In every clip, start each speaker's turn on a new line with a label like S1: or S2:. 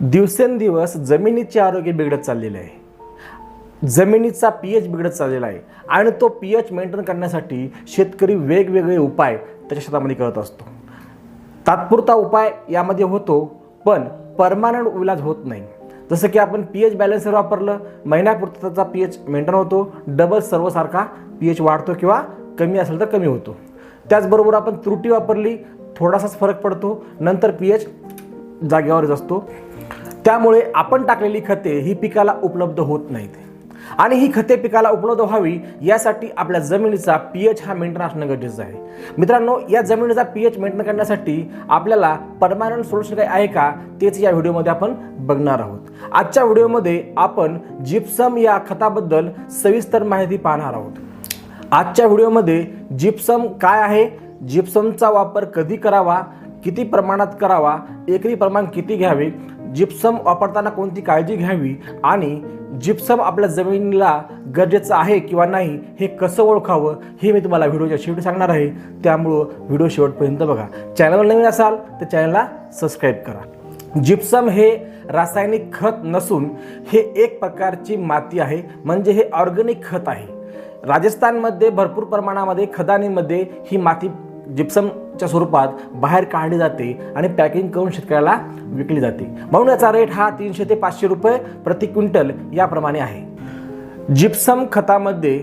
S1: दिवसेंदिवस जमिनीचे आरोग्य बिघडत चाललेले आहे. जमिनीचा पी एच बिघडत चाललेला आहे आणि तो पी एच मेंटेन करण्यासाठी शेतकरी वेगवेगळे उपाय त्याच्या शेतामध्ये करत असतो. तात्पुरता उपाय यामध्ये होतो पण परमानंट इलाज होत नाही. जसं की आपण पी एच बॅलन्सर वापरलं महिन्यापुरता त्याचा पी एच मेंटेन होतो डबल सर्वसारखा पी एच वाढतो किंवा कमी असेल तर कमी होतो. त्याचबरोबर आपण त्रुटी वापरली थोडासाच फरक पडतो नंतर पी एच जागेवरच असतो. त्यामुळे आपण टाकलेली खते ही पिकाला उपलब्ध होत नाहीत. आणि ही खते पिकाला उपलब्ध व्हावी यासाठी आपल्या जमिनीचा पी एच हा मेंटेन असणं गरजेचं आहे. मित्रांनो या जमिनीचा पी एच मेंटेन करण्यासाठी आपल्याला परमानंट सोल्युशन काय आहे का तेच या व्हिडिओमध्ये आपण बघणार आहोत. आजच्या व्हिडिओमध्ये आपण जिप्सम या खताबद्दल सविस्तर माहिती पाहणार आहोत. आजच्या व्हिडिओमध्ये जिप्सम काय आहे? जिप्समचा वापर कधी करावा? किती प्रमाणात करावा? एकरी प्रमाण किती घ्यावे? जिप्सम वापरताना कोणती काळजी घ्यावी आणि जिप्सम आपल्या जमिनीला गरजेचं आहे किंवा नाही हे कसं ओळखावं हे मी तुम्हाला व्हिडिओच्या शेवटी सांगणार आहे. त्यामुळं व्हिडिओ शेवटपर्यंत बघा. चॅनलवर नवीन असाल तर चॅनलला सबस्क्राईब करा. जिप्सम हे रासायनिक खत नसून हे एक प्रकारची माती आहे म्हणजे हे ऑर्गॅनिक खत आहे. राजस्थानमध्ये भरपूर प्रमाणामध्ये खदानीमध्ये ही माती जिप्सम च्या स्वरूपात बाहेर काढली जाते आणि पॅकिंग करून शेतकऱ्याला विकली जाते. म्हणून याचा रेट हा तीनशे ते पाचशे रुपये प्रति क्विंटल याप्रमाणे आहे. जिप्सम खतामध्ये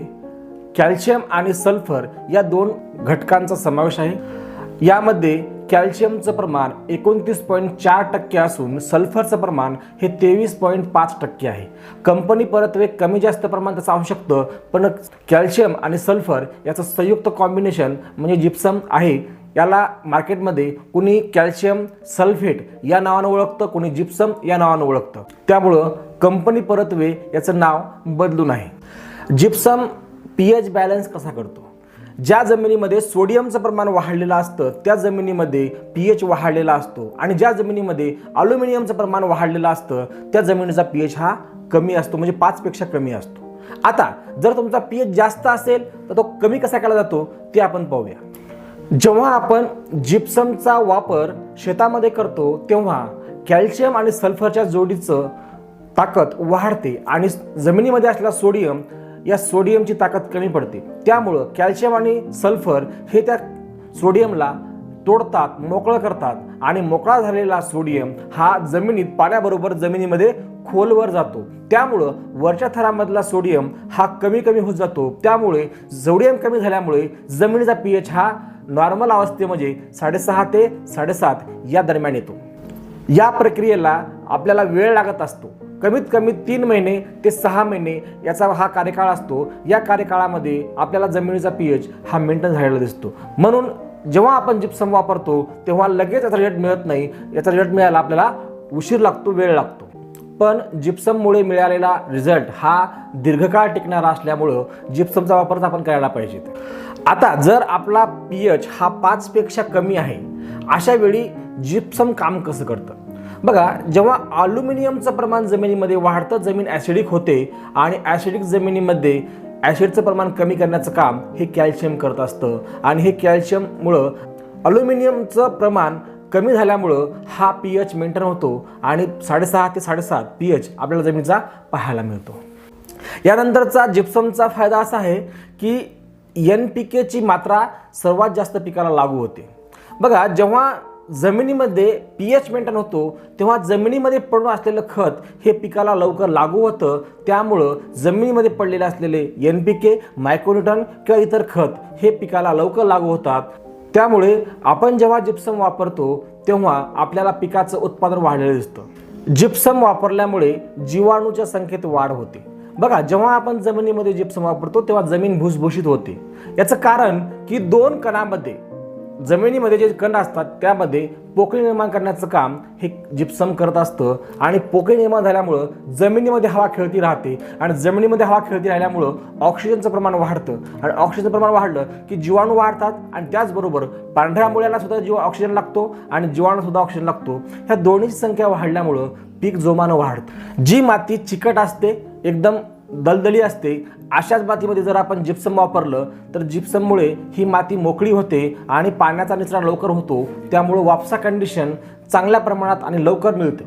S1: कॅल्शियम आणि सल्फर या दोन घटकांचा समावेश आहे. यामध्ये कॅल्शियमचं प्रमाण एकोणतीस पॉईंट चार टक्के असून सल्फरचं प्रमाण हे तेवीस पॉईंट पाच टक्के आहे. कंपनी परतवे कमी जास्त प्रमाण त्याचं असू शकतं पण कॅल्शियम आणि सल्फर याचं संयुक्त कॉम्बिनेशन म्हणजे जिप्सम आहे. याला मार्केटमध्ये कुणी कॅल्शियम सल्फेट या नावानं ओळखतं कुणी जिप्सम या नावानं ओळखतं. त्यामुळं कंपनी परतवे याचं नाव बदलून आहे जिप्सम पी एच बॅलन्स कसा करतो? ज्या जमिनीमध्ये सोडियमचं प्रमाण वाढलेलं असतं त्या जमिनीमध्ये पी एच वाढलेला असतो आणि ज्या जमिनीमध्ये अल्युमिनियमचं प्रमाण वाढलेलं असतं त्या जमिनीचा पी एच हा कमी असतो म्हणजे पाचपेक्षा कमी असतो. आता जर तुमचा पी एच जास्त असेल तर तो कमी कसा केला जातो? ते आपण पाहूया. जेव्हा आपण जिप्समचा वापर शेतामध्ये करतो तेव्हा कॅल्शियम आणि सल्फरच्या जोडीचं ताकद वाढते आणि जमिनीमध्ये असलेला सोडियम या सोडियमची ताकद कमी पडते. त्यामुळं कॅल्शियम आणि सल्फर हे त्या सोडियमला तोडतात मोकळं करतात आणि मोकळा झालेला सोडियम हा जमिनीत पाण्याबरोबर जमिनीमध्ये खोलवर जातो. त्यामुळं वरच्या थरामधला सोडियम हा कमी कमी होत जातो. त्यामुळे सोडियम कमी झाल्यामुळे जमिनीचा पी एच हा नॉर्मल अवस्थे म्हणजे साडेसहा ते साडेसात या दरम्यान येतो. या प्रक्रियेला आपल्याला वेळ लागत असतो. कमीत कमी तीन महिने ते सहा महिने याचा हा कार्यकाळ असतो. या कार्यकाळामध्ये आपल्याला जमिनीचा पी एच हा मेंटेन झालेला दिसतो. म्हणून जेव्हा आपण जिप्सम वापरतो तेव्हा लगेच याचा रिझल्ट मिळत नाही. याचा रिझल्ट मिळायला आपल्याला उशीर लागतो वेळ लागतो. पण जिप्सममुळे मिळालेला रिझल्ट हा दीर्घकाळ टिकणारा असल्यामुळं जिप्समचा वापर आपण करायला पाहिजे आता जर आपला पी एच हा पाचपेक्षा कमी आहे अशा वेळी जिप्सम काम कसं करतं? बघा जेव्हा अल्युमिनियमचं प्रमाण जमिनीमध्ये वाढतं जमीन ॲसिडिक होते आणि ॲसिडिक जमिनीमध्ये ॲसिडचं प्रमाण कमी करण्याचं काम हे कॅल्शियम करत असतं. आणि हे कॅल्शियममुळं अल्युमिनियमचं प्रमाण कमी झाल्यामुळं हा पी एच मेंटेन होतो आणि साडेसहा ते साडेसात पी एच आपल्याला जमिनीचा पाहायला मिळतो. यानंतरचा जिप्समचा फायदा असा आहे की एन पी केची मात्रा सर्वात जास्त पिकाला लागू होते. बघा जेव्हा जमिनीमध्ये पी एच मेंटेन होतो तेव्हा जमिनीमध्ये पडून असलेलं खत हे पिकाला लवकर लागू होतं. त्यामुळं जमिनीमध्ये पडलेले असलेले एन पी के मायक्रोन्युटन किंवा इतर खत हे पिकाला लवकर लागू होतात. त्यामुळे आपण जेव्हा जिप्सम वापरतो तेव्हा आपल्याला पिकाचं उत्पादन वाढलेलं दिसतं. जिप्सम वापरल्यामुळे जीवाणूच्या संख्येत वाढ होते. बघा जेव्हा आपण जमिनीमध्ये जिप्सम वापरतो तेव्हा जमीन भुसभुशीत होते. याचं कारण की दोन कणामध्ये जमिनीमध्ये जे कण असतात त्यामध्ये पोकळी निर्माण करण्याचं काम हे जिप्सम करत असतं. आणि पोकळी निर्माण झाल्यामुळं जमिनीमध्ये हवा खेळती राहते. आणि जमिनीमध्ये हवा खेळती राहिल्यामुळं ऑक्सिजनचं प्रमाण वाढतं. आणि ऑक्सिजनचं प्रमाण वाढलं की जीवाणू वाढतात. आणि त्याचबरोबर पांढऱ्या मुळ्याला सुद्धा जीव ऑक्सिजन लागतो आणि जीवाणू सुद्धा ऑक्सिजन लागतो. ह्या दोन्हीची संख्या वाढल्यामुळं पीक जोमानं वाढतं. जी माती चिकट असते एकदम दलदली असते. अशाच मातीमध्ये जर आपण जिप्सम वापरलं तर जिप्सममुळे ही माती मोकळी होते आणि पाण्याचा निचरा लवकर होतो. त्यामुळे वापसा कंडिशन चांगल्या प्रमाणात आणि लवकर मिळते.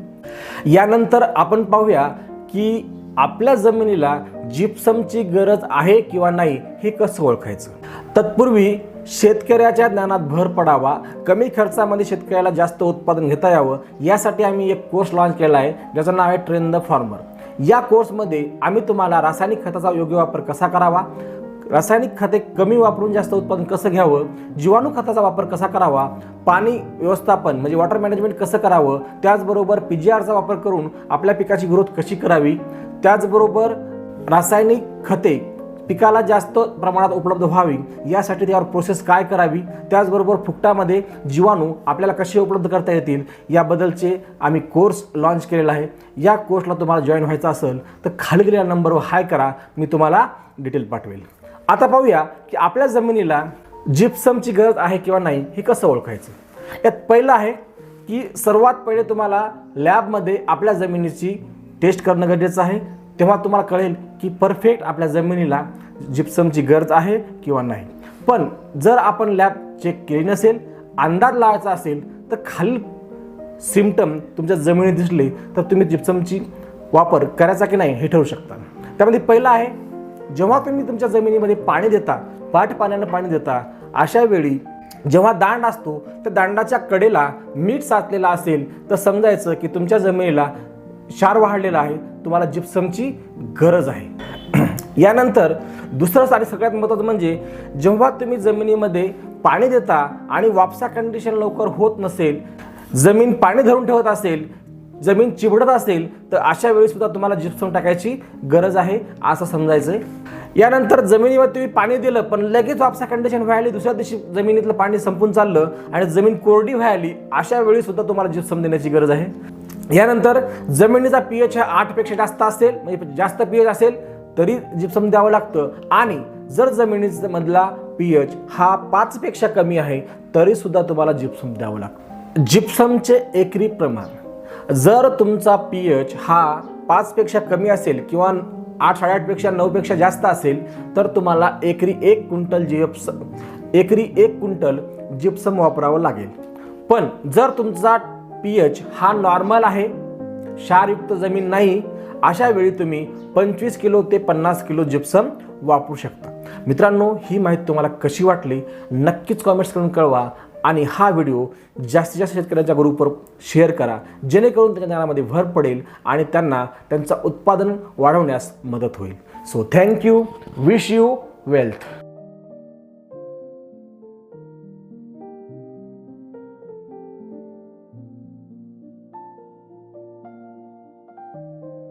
S1: यानंतर आपण पाहूया की आपल्या जमिनीला जिप्समची गरज आहे किंवा नाही हे कसं ओळखायचं? तत्पूर्वी शेतकऱ्याच्या ज्ञानात भर पडावा. कमी खर्चामध्ये शेतकऱ्याला जास्त उत्पादन घेता यावं. यासाठी आम्ही एक कोर्स लॉन्च केला आहे. ज्याचं नाव आहे ट्रेन द फार्मर या कोर्समध्ये आम्ही तुम्हाला रासायनिक खताचा योग्य वापर कसा करावा? रासायनिक खते कमी वापरून जास्त उत्पादन कसं घ्यावं? जीवाणू खताचा वापर कसा करावा? पाणी व्यवस्थापन म्हणजे वॉटर मॅनेजमेंट कसं करावं? त्याचबरोबर पी जी आरचा वापर करून आपल्या पिकाची ग्रोथ कशी करावी? त्याचबरोबर रासायनिक खते पिकाला जास्त प्रमाणात उपलब्ध व्हावी यासाठी त्यावर प्रोसेस काय करावी त्याचबरोबर फुकटामध्ये जीवाणू आपल्याला कसे उपलब्ध करता येतील याबद्दलचे आम्ही कोर्स लॉन्च केलेला आहे. या कोर्सला तुम्हाला जॉईन व्हायचं असेल तर खाली दिलेल्या नंबरवर हाय करा मी तुम्हाला डिटेल पाठवेल. आता पाहूया की आपल्या जमिनीला जिप्समची गरज आहे किंवा नाही हे कसं ओळखायचं? यात पहिलं आहे की सर्वात पहिले तुम्हाला लॅबमध्ये आपल्या जमिनीची टेस्ट करणं गरजेचं आहे. तेव्हा तुम्हाला कळेल की परफेक्ट आपल्या जमिनीला जिप्समची गरज आहे किंवा नाही. पण जर आपण लॅब चेक केली नसेल अंदाज लावायचा असेल तर खालील सिमटम तुमच्या जमिनीत दिसले तर तुम्ही जिप्समची वापर करायचा की नाही हे ठरू शकता. त्यामध्ये पहिलं आहे जेव्हा तुम्ही तुमच्या जमिनीमध्ये पाणी देता पाठ पाण्यानं पाणी देता अशा वेळी जेव्हा दांड असतो त्या दांडाच्या कडेला मीठ साचलेला असेल तर समजायचं की तुमच्या जमिनीला क्षार वाढलेला आहे तुम्हाला जिप्समची गरज आहे. यानंतर दुसरं आणि सगळ्यात महत्त्वाचं म्हणजे जेव्हा तुम्ही जमिनीमध्ये पाणी देता आणि वापसा कंडिशन लवकर होत नसेल जमीन पाणी धरून ठेवत असेल जमीन चिबडत असेल तर अशा वेळी सुद्धा तुम्हाला जिप्सम टाकायची गरज आहे असं समजायचं यानंतर जमिनीवर तुम्ही पाणी दिलं पण लगेच वापसा कंडिशन व्हायली दुसऱ्या दिवशी जमिनीतलं पाणी संपून चाललं आणि जमीन कोरडी व्हायली अशा वेळी सुद्धा तुम्हाला जिप्सम देण्याची गरज आहे. यानंतर जमिनीचा पी एच हा आठपेक्षा जास्त असेल म्हणजे जास्त पीएच असेल तरी जिप्सम द्यावं लागतं. आणि जर जमिनीमधला मधला पीएच हा पाचपेक्षा कमी आहे तरीसुद्धा तुम्हाला जिप्सम द्यावं लागतं. जिप्समचे एकरी प्रमाण. जर तुमचा पीएच हा पाचपेक्षा कमी असेल किंवा आठ साडेआठपेक्षा नऊपेक्षा जास्त असेल तर तुम्हाला एकरी एक क्विंटल जिप्स एकरी एक क्विंटल जिप्सम वापरावं लागेल. पण जर तुमचा पी एच हा नॉर्मल आहे. क्षारयुक्त जमीन नाही. अशा वेळी तुम्ही पंचवीस किलो ते पन्नास किलो जिप्सम वापरू शकता. मित्रांनो ही माहिती तुम्हाला कशी वाटली? नक्कीच कॉमेंट्स करून कळवा. आणि हा व्हिडिओ जास्तीत जास्त शेतकऱ्यांच्या ग्रुपवर शेअर करा. जेणेकरून त्यांच्या ज्ञानामध्ये भर पडेल आणि त्यांना त्यांचं उत्पादन वाढवण्यास मदत होईल. So thank you wish you wealth